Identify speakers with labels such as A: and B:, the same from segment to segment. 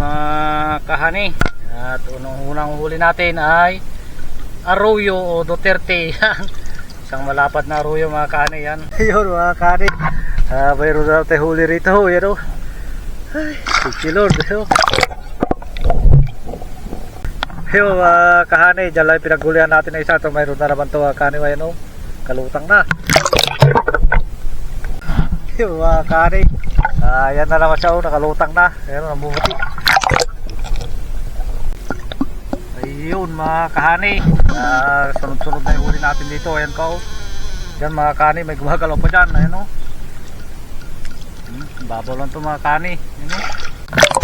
A: mga kahani. At unang-unang huli natin ay Arroyo o Duterte. Yan. Isang malapad na arroyo mga kahani yan. Yun mga kahani. Ah, mayroon na natin huli rito. Yan o. Ay, thank you Lord. Yun. Yun mga kahani. Diyan lang pinaghulihan natin na isa. Ito mayroon na naman ito mga kahani. Yan o. Kalutang na. Yun mga kahani. Ah, yan na naman siya oh, nakalutang na. Ayan, namumuti. Ayun mga kahani. Ah, sunod-sunod na yung huli natin dito. Ayan ka oh. Yan mga kahani, may gumagalaw pa dyan. Ayan oh. Hmm, babaw lang to mga kahani. Ayan oh.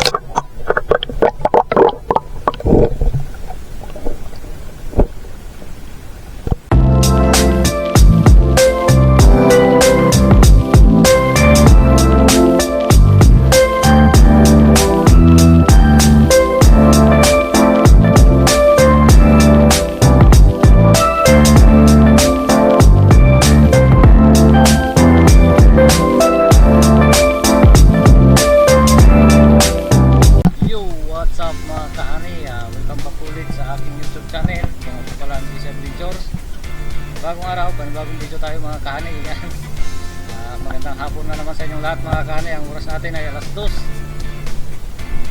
A: Magandang hapon na naman sa inyong lahat mga kahani. Ang oras natin ay alas 2.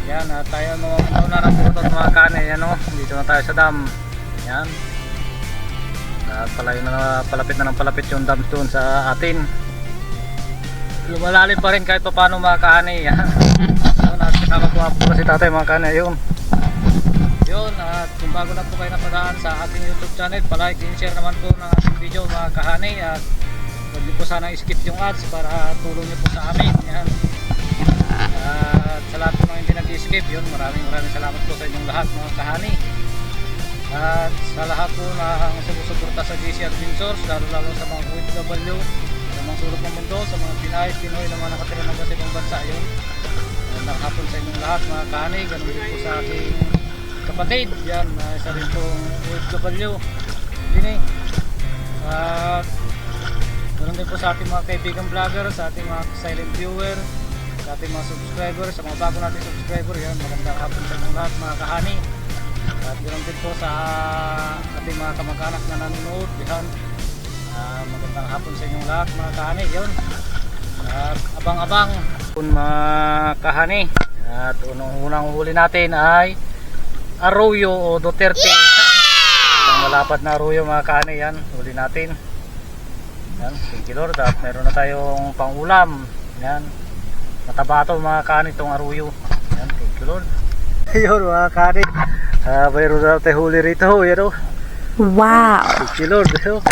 A: Yan, at tayo mga muna ng putot mga kahani. Yan o, dito na tayo sa dam. Yan. At palayo na palapit na ng palapit yung dam doon sa atin. Lumalalim pa rin kahit pa paano mga kahani. Yan. Yun, at nakakakuha po kasi tatay mga kanay yun. Yun, at kung bago na po kayo napadaan sa ating YouTube channel, palike and share naman po ng ating video mga kahani at huwag niyo po sana skip yung ads para tulong niyo po sa amin. Yan. At sa lahat po ng hindi nag-skip, yun, maraming maraming salamat po sa inyong lahat mga kahani. At sa lahat po na ang sumusuporta sa GC Adventures, lalo lalo sa mga OFW, sa mga sulok ng mundo, sa mga Pinay, Pinoy na mga nakatira ng sa ibang bansa, yun. Magandang hapon sa inyong lahat mga kani, ganun din po sa aking kapatid, yan, isa rin pong OFW, po sa ating mga kaibigan vlogger, sa ating mga silent viewer, sa ating mga subscriber, sa mga bago nating subscriber, yan, magandang hapon sa inyong lahat mga kahani. At ganun din po sa ating mga kamag-anak na nanonood, yan, Ah, magandang hapon sa inyong lahat mga kahani, yun. At abang-abang kung mga kahani. At unang-unang huli natin ay Arroyo o Duterte. Isang malapad na arroyo mga kahani yan. Huli natin. Yan, thank you Lord. At meron na tayong pangulam. Yan. Mataba to mga kahani itong arroyo. Yan, thank you Lord. Yun mga kahani. Ah, mayroon na tayo huli rito. Yan o.
B: Wow.
A: Thank you Lord. Yun.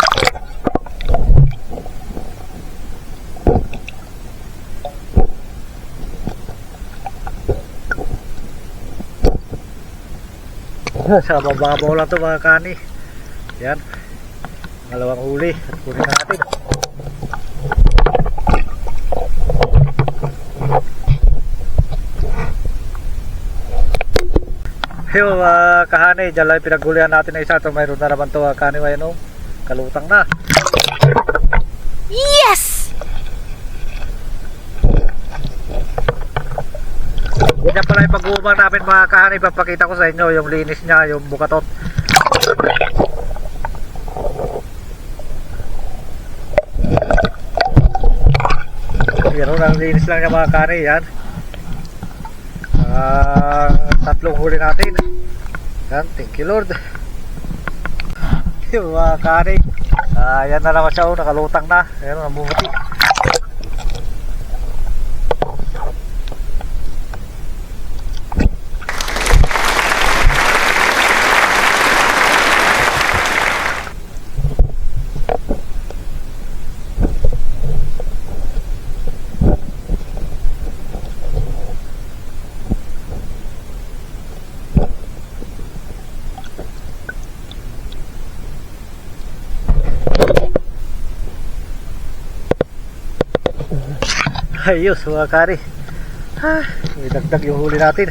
A: sa bababaw lang to mga kani yan dalawang huli at kunin na natin. Yung mga kahani dyan lang pinaghulihan natin na isa. Ito mayroon na naman to mga kani ayan o kalutang na.
B: Yes!
A: Yan pala yung pag-uumang namin mga kahani. Papakita ko sa inyo yung linis niya Yung bukatot Yan o, ang linis lang niya mga kahani Yan. Ah, Tatlong huli natin. Yan, thank you Lord. Yung mga kahani Ah, Yan na naman siya o, nakalutang na. Yan o, namumuti Ayos mga kari. Ah, may dagdag yung huli natin.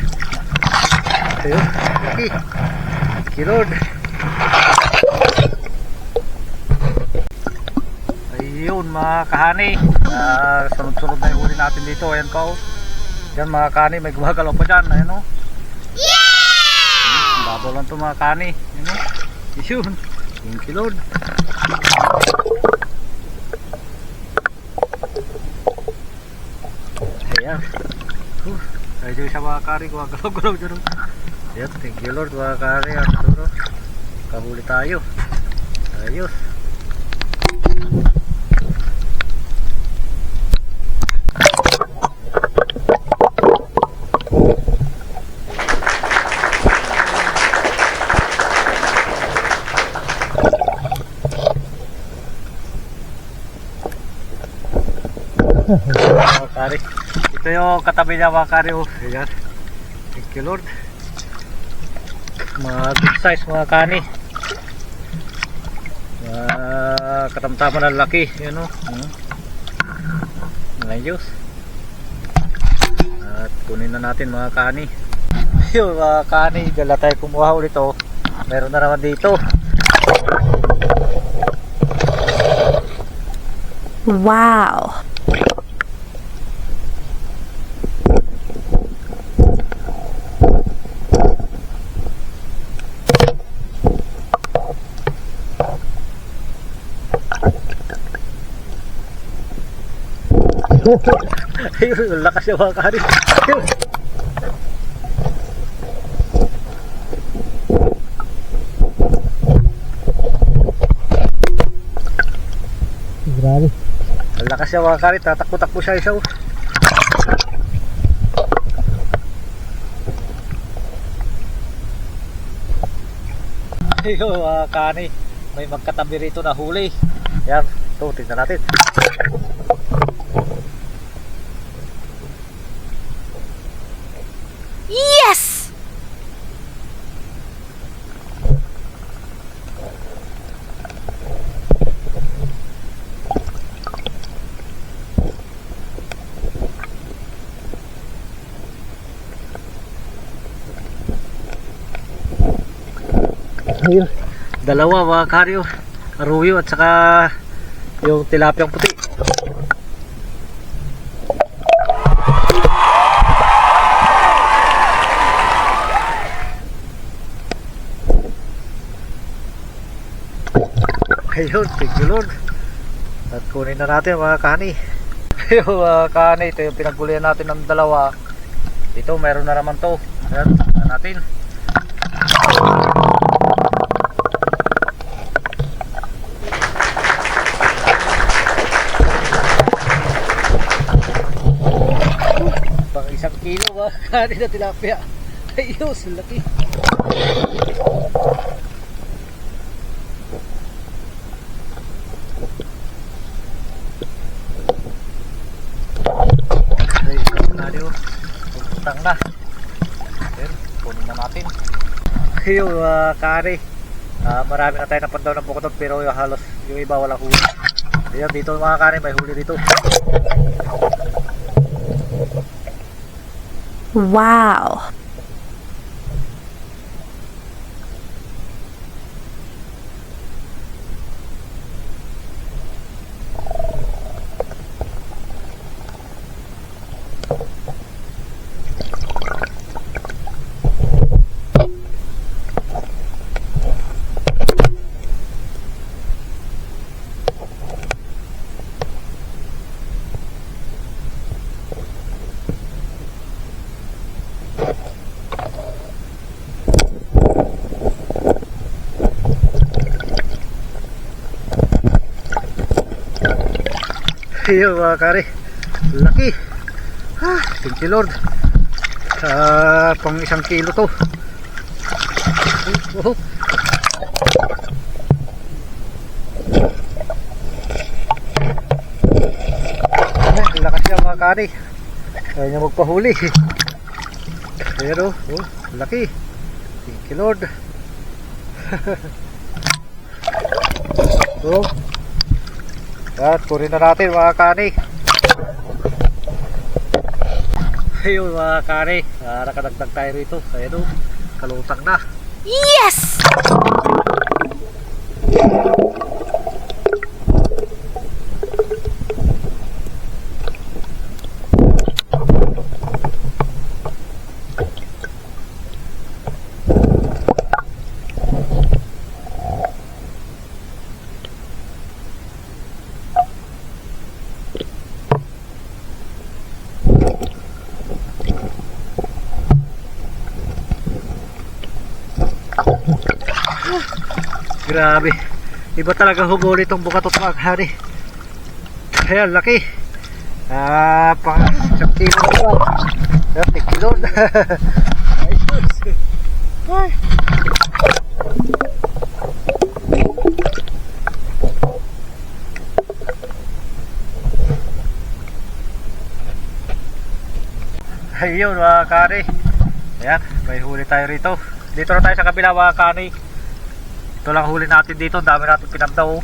A: Ayun, laki. Lord. Ayun mga kahani. Ah, sunod-sunod na yung huli natin dito. Ayan ko. Yan mga kahani, may gumagalaw pa dyan. Ayan o. Yeah! Babaw lang ito mga kani. Yun o. Yun. You Ayan. Uh, kari. Gumagalaw-galaw o. Ayan. Thank you Lord mga kari. At ito, kahuli tayo. Mga kari. Ito yung katabi niya mga kari. Oh. Ayan. Thank you Lord. Mga good size mga kani. Mga katamtaman na laki. Yan o. Hmm. Ayos. At kunin na natin mga kani. Yung mga kani. Dala tayo kumuha ulit o. Meron na naman dito.
B: Wow.
A: Ayun, ang lakas yung mga. Ayun.
C: Grabe.
A: Ang lakas yung mga kani. Tatakbo-takbo siya isa. oh. Ayun, mga kani. May magkatabi rito na huli. Yan. Ito, tingnan natin. Ayun. Dalawa mga karyo. Aruyo at saka yung tilapiyang puti. Ayun, thank. At kunin na natin mga kani. Ayun mga kani, ito yung pinagbulihan natin ng dalawa. Ito, meron na naman to. Ayan, natin. Pang isang Kani na tilapia. Ayos, laki. Puntang na. Ayun, kunin na natin. Ayun, uh, kari. Ah, marami na tayo napandaw ng bukotot pero yung halos yung iba walang huli. Ayun, dito mga kari, may huli dito.
B: Wow.
A: Ayun mga kare. Laki. Ah, thank you Lord. Ah, pang isang kilo to. Oh, oh. Ay, lakas niya mga kare. Kaya niya magpahuli. Pero, oh, laki. Thank you Lord. oh, at kunin na natin mga kani. Ayun mga kani. Ah, nakadagdag tayo rito. Ayan o. Kalutang na.
B: Yes!
A: Grabe. Iba talaga humuli itong bukatot mga kahani. Ayan, laki. Ah, pang isang kilo na ba? Dati kilo na. Ayos. Ay. Ayun mga kani. Ayan, may huli tayo rito. Dito na tayo sa kabila mga kani. Ito lang huli natin dito. Dami natin pinagdaw.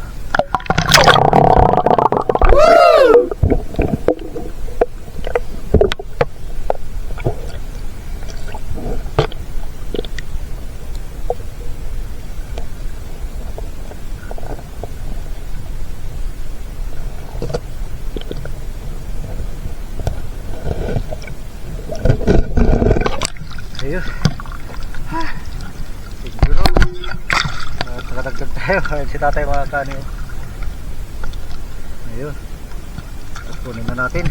A: Ayun. Siguro. At nakadagdag tayo. Si tatay mga kani. Ayun. At kunin na natin.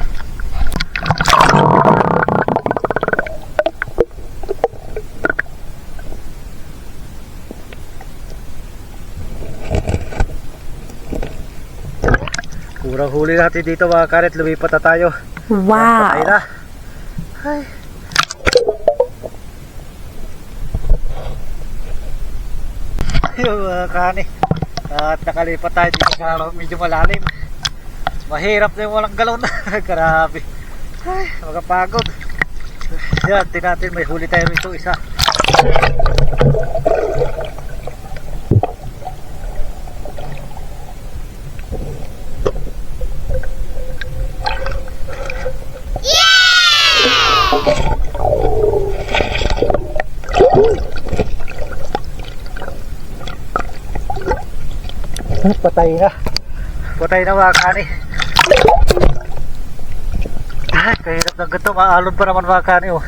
A: Kurang huli natin dito mga karet. Lumipat na tayo.
B: Wow.
A: Ay. Yung mga kani. At nakalipat tayo dito sa medyo malalim. Mahirap na yung walang galon. Grabe. Ay, magapagod. Yan, tinatin may huli tayo rito isa. Patay na. Patay na mga kani. Ay, kahirap ng ganito. Maalon pa naman mga kani. Oh.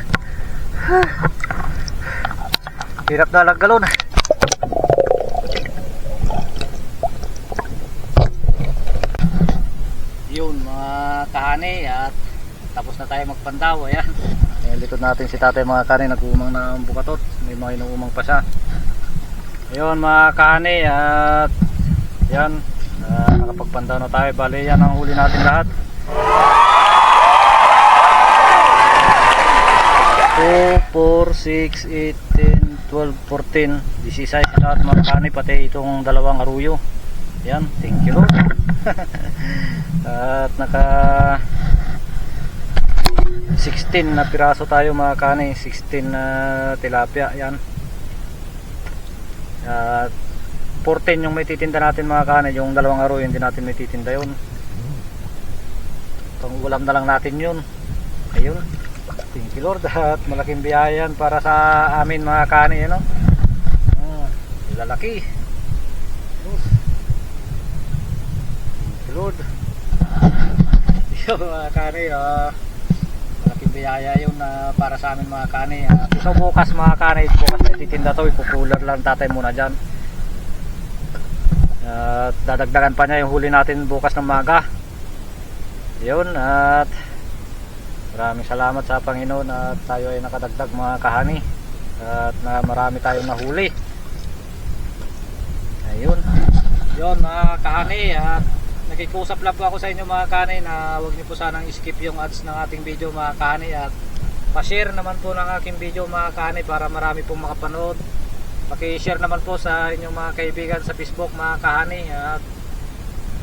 A: Hirap na lang galon. Yun mga kahani at tapos na tayo magpandaw. Ayan. Nilitod natin si tatay mga kani. Nag-uumang na ang bukatot. May mga inuumang pa siya. Ayun mga kahani at yan, uh, nakapagpandaw na tayo. Bali, yan ang huli natin lahat. 2, 4, 6, 8, 10, 12, 14, 16 lahat mga kani, pati itong dalawang aruyo. Yan, thank you Lord. At naka 16 na piraso tayo mga kani, 16 na tilapia. Yan. At 14 yung may titinda natin mga kanay yung dalawang araw hindi natin may titinda yun. Pang ulam na lang natin yun. Ayun. Thank you Lord. At malaking biyayan para sa amin mga kanay ano? Ah, lalaki Lord. thank you Lord. Mga kanay ah, malaking biyaya yun na para sa amin mga kanay ah, so bukas mga kanay bukas may titinda to. Ipupular lang tatay muna dyan at dadagdagan pa niya yung huli natin bukas ng maga. Yun at maraming salamat sa Panginoon at tayo ay nakadagdag mga kahani at na marami tayong nahuli. Ayun. Yun mga kahani at nakikusap lang po ako sa inyo mga kahani na huwag niyo po sanang skip yung ads ng ating video mga kahani at pa-share naman po ng aking video mga kahani para marami pong makapanood paki-share naman po sa inyong mga kaibigan sa Facebook mga kahani at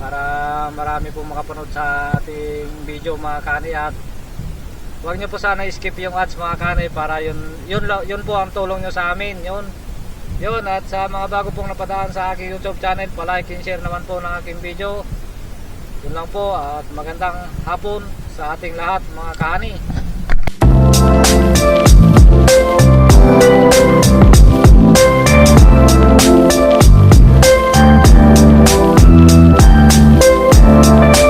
A: para marami pong makapanood sa ating video mga kahani. At huwag nyo po sana skip yung ads mga kahani para yun, yun, yun po ang tulong nyo sa amin. Yun. Yun at sa mga bago pong napadaan sa aking youtube channel palike and share naman po ng aking video. Yun lang po at magandang hapon sa ating lahat mga kahani Thank